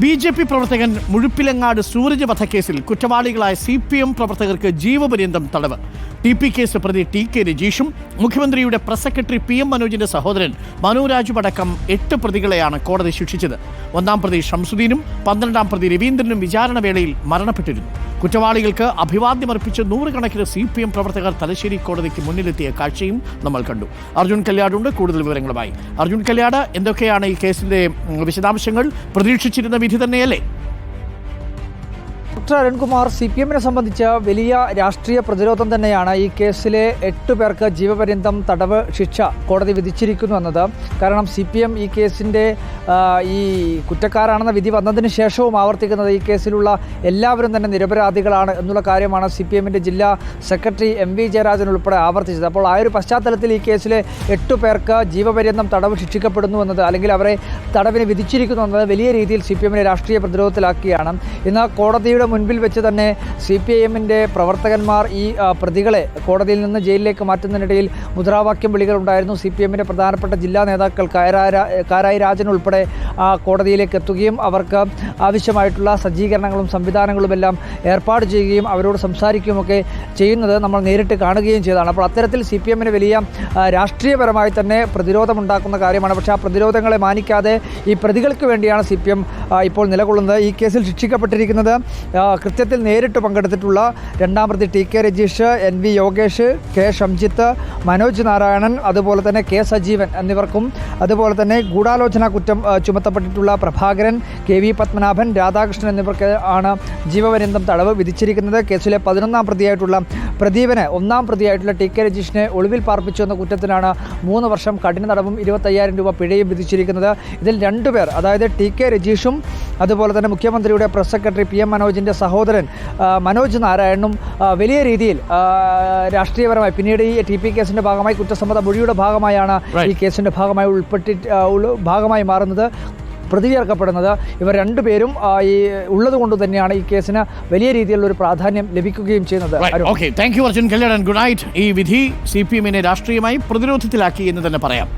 B J P പ്രവർത്തകൻ മുഴുപ്പിലങ്ങാട് സൂരജ് വധക്കേസിൽ കുറ്റവാളികളായ C P M പ്രവർത്തകർക്ക് ജീവപര്യന്തം തടവ്. ടി പി കേസ് പ്രതി ടി കെ രജീഷും മുഖ്യമന്ത്രിയുടെ പ്രസ് സെക്രട്ടറി പി എം മനോജിന്റെ സഹോദരൻ മനോരാജും അടക്കം എട്ട് പ്രതികളെയാണ് കോടതി ശിക്ഷിച്ചത്. ഒന്നാം പ്രതി ഷംസുദ്ദീനും പന്ത്രണ്ടാം പ്രതി രവീന്ദ്രനും വിചാരണ വേളയിൽ മരണപ്പെട്ടിരുന്നു. കുറ്റവാളികൾക്ക് അഭിവാദ്യമർപ്പിച്ച് നൂറുകണക്കിന് സി പി എം പ്രവർത്തകർ തലശ്ശേരി കോടതിക്ക് മുന്നിലെത്തിയ കാഴ്ചയും നമ്മൾ കണ്ടു. അർജുൻ കല്യാടുണ്ട് കൂടുതൽ വിവരങ്ങളുമായി. അർജുൻ കല്യാട് എന്തൊക്കെയാണ് ഈ കേസിന്റെ വിശദാംശങ്ങൾ? പ്രതീക്ഷിച്ചിരുന്ന വിധി തന്നെയല്ലേ? ഡോക്ടർ അരുൺകുമാർ സി പി എമ്മിനെ സംബന്ധിച്ച് വലിയ രാഷ്ട്രീയ പ്രതിരോധം തന്നെയാണ് ഈ കേസിലെ എട്ട് പേർക്ക് ജീവപര്യന്തം തടവ് ശിക്ഷ കോടതി വിധിച്ചിരിക്കുന്നു എന്നത്. കാരണം സി പി എം ഈ കേസിന്റെ ഈ കുറ്റക്കാരാണെന്ന വിധി വന്നതിന് ശേഷവും ആവർത്തിക്കുന്നത് ഈ കേസിലുള്ള എല്ലാവരും തന്നെ നിരപരാധികളാണ് എന്നുള്ള കാര്യമാണ് സി പി എമ്മിന്റെ ജില്ലാ സെക്രട്ടറി എം വി ജയരാജൻ ഉൾപ്പെടെ ആവർത്തിച്ചത്. അപ്പോൾ ആ ഒരു പശ്ചാത്തലത്തിൽ ഈ കേസിലെ എട്ട് പേർക്ക് ജീവപര്യന്തം തടവ് ശിക്ഷിക്കപ്പെടുന്നു എന്നത് അല്ലെങ്കിൽ അവരെ തടവിന് വിധിച്ചിരിക്കുന്നു എന്നത് വലിയ രീതിയിൽ സി പി എമ്മിനെ രാഷ്ട്രീയ പ്രതിരോധത്തിലാക്കിയാണ്. ഇന്ന് കോടതിയുടെ മുൻപിൽ വെച്ച് തന്നെ സി പി ഐ എമ്മിന്റെ പ്രവർത്തകന്മാർ ഈ പ്രതികളെ കോടതിയിൽ നിന്ന് ജയിലിലേക്ക് മാറ്റുന്നതിനിടയിൽ മുദ്രാവാക്യം വിളികളുണ്ടായിരുന്നു. സി പി എമ്മിന്റെ പ്രധാനപ്പെട്ട ജില്ലാ നേതാക്കൾ കാരായ രാജൻ ഉൾപ്പെടെ ആ, കോടതിയിലേക്ക് എത്തുകയും അവർക്ക് ആവശ്യമായിട്ടുള്ള സജ്ജീകരണങ്ങളും സംവിധാനങ്ങളും എല്ലാം ഏർപ്പാട് ചെയ്യുകയും അവരോട് സംസാരിക്കുകയുമൊക്കെ ചെയ്യുന്നത് നമ്മൾ നേരിട്ട് കാണുകയും ചെയ്തതാണ്. അപ്പോൾ അത്തരത്തിൽ സി പി എമ്മിന് വലിയ രാഷ്ട്രീയപരമായി തന്നെ പ്രതിരോധമുണ്ടാക്കുന്ന കാര്യമാണ്. പക്ഷേ ആ പ്രതിരോധങ്ങളെ മാനിക്കാതെ ഈ പ്രതികൾക്ക് വേണ്ടിയാണ് സി പി എം ഇപ്പോൾ നിലകൊള്ളുന്നത്. ഈ കേസിൽ ശിക്ഷിക്കപ്പെട്ടിരിക്കുന്നത് കൃത്യത്തിൽ നേരിട്ട് പങ്കെടുത്തിട്ടുള്ള രണ്ടാം പ്രതി T K Rajeesh N V Yogesh K Shamjith Manoj Narayanan അതുപോലെ തന്നെ കെ സജീവൻ എന്നിവർക്കും അതുപോലെ തന്നെ ഗൂഢാലോചന കുറ്റം ചുമത്തപ്പെട്ടിട്ടുള്ള പ്രഭാകരൻ കെ വി പത്മനാഭൻ രാധാകൃഷ്ണൻ എന്നിവർക്ക് ആണ് ജീവപര്യന്തം തടവ് വിധിച്ചിരിക്കുന്നത്. കേസിലെ പതിനൊന്നാം പ്രതിയായിട്ടുള്ള പ്രദീപന് ഒന്നാം പ്രതിയായിട്ടുള്ള ടി കെ രജീഷിനെ ഒളിവിൽ പാർപ്പിച്ചു എന്ന കുറ്റത്തിനാണ് മൂന്ന് വർഷം കഠിന തടവും ഇരുപത്തയ്യായിരം രൂപ പിഴയും വിധിച്ചിരിക്കുന്നത്. ഇതിൽ രണ്ടുപേർ അതായത് ടി കെ രജീഷും അതുപോലെ തന്നെ മുഖ്യമന്ത്രിയുടെ പ്രസ് സെക്രട്ടറി പി എം മനോജിന്റെ സഹോദരൻ മനോജ് നാരായണനും വലിയ രീതിയിൽ രാഷ്ട്രീയപരമായി പിന്നീട് ഈ ടി പി കേസിന്റെ ഭാഗമായി കുറ്റസമ്മത മൊഴിയുടെ ഭാഗമായാണ്. ഈ കേസിന്റെ ഭാഗമായി ഉൾപ്പെട്ടി ഭാഗമായി മാറുന്നത് പ്രതി ചേർക്കപ്പെടുന്നത് ഇവർ രണ്ടുപേരും ഈ ഉള്ളത് കൊണ്ട് തന്നെയാണ് ഈ കേസിന് വലിയ രീതിയിലുള്ള ഒരു പ്രാധാന്യം ലഭിക്കുകയും ചെയ്യുന്നത്. Okay thank you Arjun Kalyan good night ഈ വിധി സി പി എമ്മിനെ രാഷ്ട്രീയമായി പ്രതിരോധത്തിലാക്കി എന്ന് തന്നെ പറയാം.